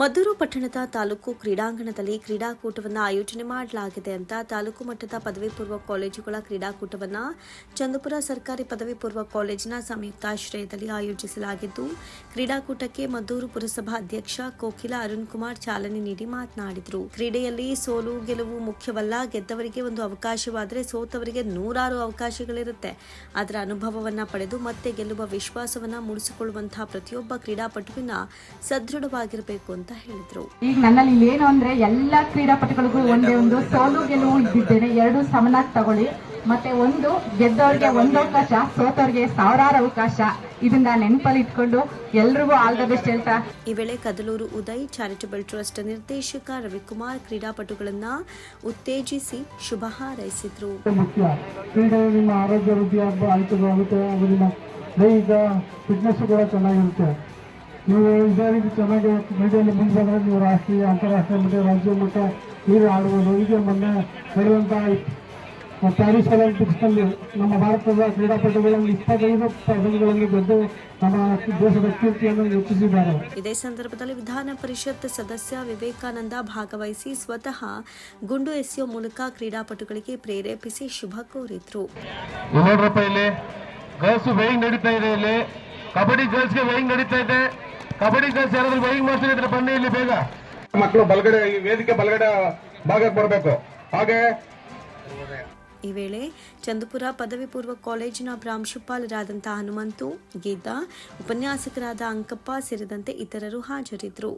ಮದ್ದೂರು ಪಟ್ಟಣದ ತಾಲೂಕು ಕ್ರೀಡಾಂಗಣದಲ್ಲಿ ಕ್ರೀಡಾಕೂಟವನ್ನು ಆಯೋಜನೆ ಮಾಡಲಾಗಿದೆ ಅಂತ ತಾಲೂಕು ಮಟ್ಟದ ಪದವಿ ಪೂರ್ವ ಕಾಲೇಜುಗಳ ಕ್ರೀಡಾಕೂಟವನ್ನು ಚಂದಪುರ ಸರ್ಕಾರಿ ಪದವಿ ಪೂರ್ವ ಕಾಲೇಜಿನ ಸಂಯುಕ್ತಾಶ್ರಯದಲ್ಲಿ ಆಯೋಜಿಸಲಾಗಿದ್ದು, ಕ್ರೀಡಾಕೂಟಕ್ಕೆ ಮದ್ದೂರು ಪುರಸಭಾ ಅಧ್ಯಕ್ಷ ಕೋಕಿಲ ಅರುಣ್ ಕುಮಾರ್ ಚಾಲನೆ ನೀಡಿ ಮಾತನಾಡಿದರು. ಕ್ರೀಡೆಯಲ್ಲಿ ಸೋಲು, ಗೆಲುವು ಮುಖ್ಯವಲ್ಲ, ಗೆದ್ದವರಿಗೆ ಒಂದು ಅವಕಾಶವಾದರೆ ಸೋತವರಿಗೆ ನೂರಾರು ಅವಕಾಶಗಳಿರುತ್ತೆ. ಅದರ ಅನುಭವವನ್ನ ಪಡೆದು ಮತ್ತೆ ಗೆಲ್ಲುವ ವಿಶ್ವಾಸವನ್ನ ಮೂಡಿಸಿಕೊಳ್ಳುವಂತಹ ಪ್ರತಿಯೊಬ್ಬ ಕ್ರೀಡಾಪಟುವಿನ ಸದೃಢವಾಗಿರಬೇಕು ಅಂತ ಹೇಳಿದ್ರು. ಈಗ ನನ್ನಲ್ಲಿ ಇಲ್ಲಿ ಏನು ಅಂದ್ರೆ ಎಲ್ಲಾ ಕ್ರೀಡಾಪಟುಗಳಿಗೂ ಒಂದೇ ಒಂದು ಸೋಲು ಗೆಲುವು ಇದ್ದಿದ್ದೇನೆ ಎರಡು ಸಮನಾಗಿ ತಗೊಳ್ಳಿ. ಮತ್ತೆ ಒಂದು ಗೆದ್ದವ್ರಿಗೆ ಒಂದು ಅವಕಾಶ ಸೋತವ್ರಿಗೆ ಸಾವಿರಾರು ಅವಕಾಶ. ಇದನ್ನ ನೆನಪಲ್ಲಿ ಇಟ್ಕೊಂಡು ಎಲ್ರಿಗೂ ಆಲ್ ದ ಬೆಸ್ಟ್ ಹೇಳ್ತಾ. ಈ ವೇಳೆ ಕದಲೂರು ಉದಯ್ ಚಾರಿಟಬಲ್ ಟ್ರಸ್ಟ್ ನಿರ್ದೇಶಕ ರವಿಕುಮಾರ್ ಕ್ರೀಡಾಪಟುಗಳನ್ನ ಉತ್ತೇಜಿಸಿ ಶುಭ ಹಾರೈಸಿದ್ರು. ಮುಖ್ಯ. ಕ್ರೀಡೆ ನಿಮ್ಮ ಆರೋಗ್ಯ ವೃದ್ಧಿ ಆಗ ಆಯ್ತು ಆಗುತ್ತೆ. ಹಾಗೂ ನಿಮ್ಮ ದೈಹಿಕ ಫಿಟ್ನೆಸ್ ಕೂಡ ಚೆನ್ನಾಗಿರುತ್ತೆ. ನೀವು ಇದೇ ರೀತಿ ಚೆನ್ನಾಗಿ ಮೀಡಿಯಲ್ಲಿ ಮುಂದೆ ಬಂದರೆ ನೀವು ರಾಷ್ಟ್ರೀಯ ಅಂತಾರಾಷ್ಟ್ರೀಯ ಮಟ್ಟ ರಾಜ್ಯ ಮಟ್ಟ ನೀರು ಆಡ್ಬೋದು ಹೀಗೆ ಮೊನ್ನೆ ನಡೆಯುವಂಥ ಪ್ಯಾರಿಸ್ ಒಲಿಂಪಿಕ್ಸ್ನಲ್ಲಿ ನಮ್ಮ ಭಾರತದ ಕ್ರೀಡಾಪಟುಗಳಲ್ಲಿ ಇಪ್ಪತ್ತೈದು ಪದಕಗಳನ್ನು ಗೆದ್ದು ನಮ್ಮ ದೇಶದ ಕೀರ್ತಿಯನ್ನು ಹೆಚ್ಚಿಸಿದ್ದಾರೆ. ಇದೇ ಸಂದರ್ಭದಲ್ಲಿ ವಿಧಾನ ಪರಿಷತ್ ಸದಸ್ಯ ವಿವೇಕಾನಂದ ಭಾಗವಹಿಸಿ ಸ್ವತಃ ಗುಂಡು ಎಸೆಯುವ ಮೂಲಕ ಕ್ರೀಡಾಪಟುಗಳಿಗೆ ಪ್ರೇರೇಪಿಸಿ ಶುಭ ಕೋರಿದ್ರು. ನೋಡ್ರಪ್ಪ ಇಲ್ಲಿ ಗರ್ಲ್ಸ್ ವೇಯಿಂಗ್ ನಡೀತಾ ಇದೆ ಇಲ್ಲಿ. ಕಬಡ್ಡಿ ಗರ್ಲ್ಸ್ಗೆ ವೇಯಿಂಗ್ ನಡೀತಾ ಇದೆ. ಕಬಡ್ಡಿ ಗರ್ಲ್ಸ್ ಯಾರಾದ್ರೂ ವೇಯಿಂಗ್ ಮಾಡ್ತಾರೆ ಇದ್ರೆ ಬನ್ನಿ ಇಲ್ಲಿ ಬೇಗ. ಮಕ್ಕಳು ಬಲಗಡೆ, ಈ ವೇದಿಕೆ ಬಲಗಡೆ ಭಾಗಕ್ಕೆ ಬರಬೇಕು. ಹಾಗೆ ಈ ವೇಳೆ ಚಂದಪುರ ಪದವಿ ಪೂರ್ವ ಕಾಲೇಜಿನ ಪ್ರಾಂಶುಪಾಲರಾದಂತಹ ಹನುಮಂತು, ಗೀತಾ, ಉಪನ್ಯಾಸಕರಾದ ಅಂಕಪ್ಪ ಸೇರಿದಂತೆ ಇತರರು ಹಾಜರಿದ್ದರು.